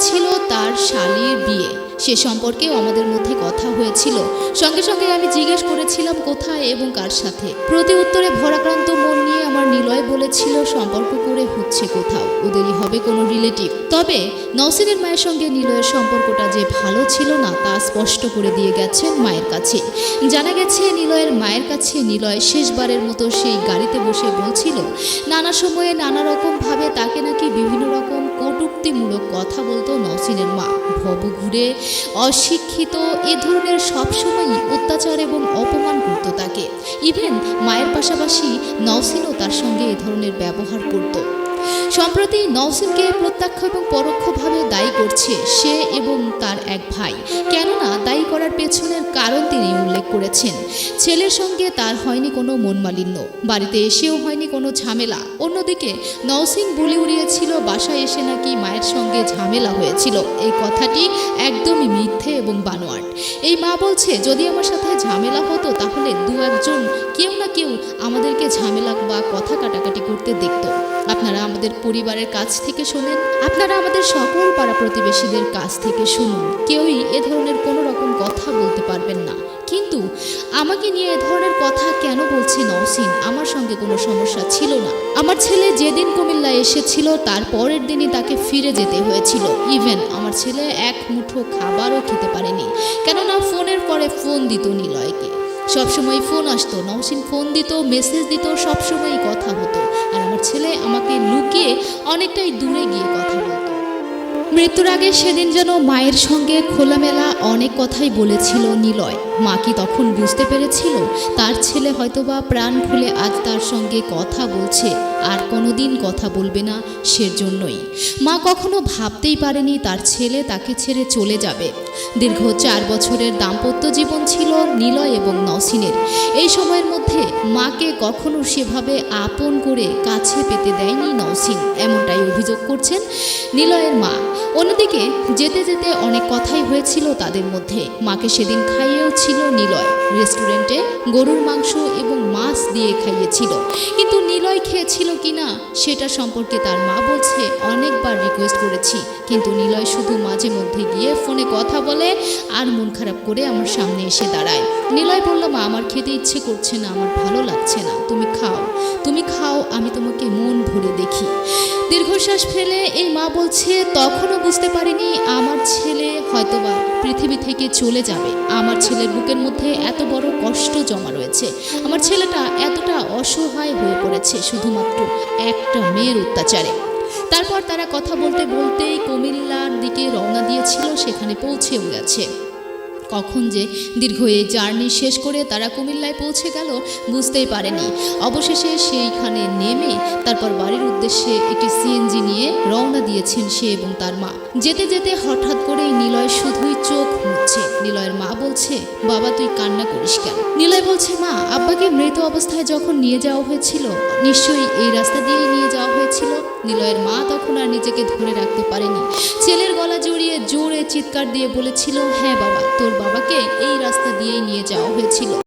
ছিল তার শালির বিয়ে। সে সম্পর্কেও আমাদের মধ্যে কথা হয়েছিল। সঙ্গে সঙ্গে আমি জিজ্ঞেস করেছিলাম কোথায় এবং কার সাথে। প্রতি উত্তরে ভরাক্রান্ত মন নিয়ে আমার নিলয় বলেছিল, সম্পর্ক করে হচ্ছে কোথাও, ওদেরই হবে কোনো রিলেটিভ তবে নওসিনের মায়ের সঙ্গে নিলয়ের সম্পর্কটা যে ভালো ছিল না, তা স্পষ্ট করে দিয়ে গেছেন মায়ের কাছে। জানা গেছে, নিলয়ের মায়ের কাছে নিলয় শেষবারের মতো সেই গাড়িতে বসে বলছিল, নানা সময়ে নানা রকমভাবে তাকে নাকি বিভিন্ন রকম কটুক্তিমূলক কথা বলতো নওসিনের মা। ভব ঘুরে অশিক্ষিত, এ ধরনের সবসময়ই অত্যাচার এবং অপমান করতো তাকে। ইভেন মায়ের পাশাপাশি নওসিনও তার সঙ্গে এ ধরনের ব্যবহার করতো। সম্প্রতি নওসিনকে প্রত্যক্ষ এবং পরোক্ষভাবে দায়ী করছে সে এবং তার এক ভাই। দায়ী করার পেছনের কারণ তিনি উল্লেখ করেছেন। ছেলের সঙ্গে তার হয়নি কোনো মনমালিন্য। বাড়িতে এসেও হয়নি কোনো ঝামেলা। অন্যদিকে নওসিন বলি উড়িয়েছিল, বাসায় এসে নাকি মায়ের সঙ্গে ঝামেলা হয়েছিল। এই কথাটি একদমই মিথ্যে এবং বানোয়াট। এই মা বলছে, যদি আমার সাথে ঝামেলা হতো, তাহলে দু একজন কেউ না কেউ আমাদেরকে ঝামেলা বা কথা কাটাকাটি করতে দেখতো। আপনারা আমাদের পরিবারের কাছ থেকে শোনেন। আপনারা আমাদের সকল পাড়া প্রতিবেশীদের কাছ থেকে শুনুন। কেউই এ ধরনের কোনো রকম কথা বলতে পারবেন না। কিন্তু আমাকে নিয়ে এ ধরনের কথা কেন বলছে নওসিন? আমার সঙ্গে কোনো সমস্যা ছিল না। আমার ছেলে যেদিন কুমিল্লা এসেছিল, তার পরের দিনই তাকে ফিরে যেতে হয়েছিল। ইভেন আমার ছেলে এক মুঠো খাবারও খেতে পারেনি। কেননা ফোনের পরে ফোন দিত নিলয়কে। সবসময় ফোন আসতো। নওসিন ফোন দিত, মেসেজ দিত, সবসময়ই কথা হতো। আর আমার ছেলে আমাকে লুকিয়ে অনেকটাই দূরে গিয়ে কথা বলতো। মৃত্যুর আগে সেদিন যেন মায়ের সঙ্গে খোলামেলা অনেক কথাই বলেছিল নিলয়। মা কি তখন বুঝতে পেরেছিল? তার ছেলে হয়তোবা প্রাণ খুলে আজ তার সঙ্গে কথা বলছে, আর কোনোদিন কথা বলবে না সেজন্যই। মা কখনো ভাবতেই পারেনি তার ছেলে তাকে ছেড়ে চলে যাবে। দীর্ঘ চার বছরের দাম্পত্য জীবন ছিল নিলয় এবং নসিনের এই সময়ের মধ্যে মাকে কখনো সেভাবে আপন করে কাছে পেতে দেয়নি নওসিন, এমনটাই অভিযোগ করছেন নিলয়ের মা। অন্যদিকে, যেতে যেতে অনেক কথাই হয়েছিল তাদের মধ্যে। মাকে সেদিন খাইয়েও ছিল নিলয়। রেস্টুরেন্টে গরুর মাংস এবং মাছ দিয়ে খাইয়েছিল। কিন্তু নিলয় খেয়েছিল কিনা, সেটা সম্পর্কে তার মা বলছে, অনেকবার রিকোয়েস্ট করেছি। কিন্তু নিলয় শুধু মাঝে মধ্যে গিয়ে ফোনে কথা বলে, আর মন খারাপ করে আমার সামনে এসে দাঁড়ায়। নিলয় বলল, মা, আমার খেতে ইচ্ছে করছে না, আমার ভালো লাগছে না। তুমি খাও। তুমি খাও, আমি তোমাকে দীর্ঘশ্বাস ফেলে এই মা বলছে, তখনও বুঝতে পারিনি আমার ছেলে হয়তোবা পৃথিবী থেকে চলে যাবে। আমার ছেলের বুকের মধ্যে এত বড় কষ্ট জমা রয়েছে। আমার ছেলেটা এতটা অসহায় হয়ে পড়েছে শুধুমাত্র একটা মেয়ের অত্যাচারে। তারপর তারা কথা বলতে বলতেই কুমিল্লার দিকে রওনা দিয়েছিল, সেখানে পৌঁছেও গেছে। কখন যে দীর্ঘ এই জার্নি শেষ করে তারা কুমিল্লায় পৌঁছে গেল, বুঝতেই পারেনি। অবশেষে সেইখানে নেমে তারপর বাড়ির উদ্দেশ্যে একটি সিএনজি নিয়ে রওনা দিয়েছেন সে এবং তার মা। যেতে যেতে হঠাৎ করেই নিলয় শুধুই চোখ মুছছে। নিলয়ের মা বলছে, বাবা, তুই কান্না করিস কেন? নিলয় বলছে, মা, আব্বাকে মৃত অবস্থায় যখন নিয়ে যাওয়া হয়েছিল, নিশ্চয়ই এই রাস্তা দিয়েই নিয়ে যাওয়া হয়েছিল। নিলয়ের মা তখন আর নিজেকে ধরে রাখতে পারেনি। ছেলের গলা জড়িয়ে জোরে চিৎকার দিয়ে বলেছিল হ্যাঁ বাবা, তোর বাবাকে এই রাস্তা দিয়েই নিয়ে যাওয়া হয়েছিল।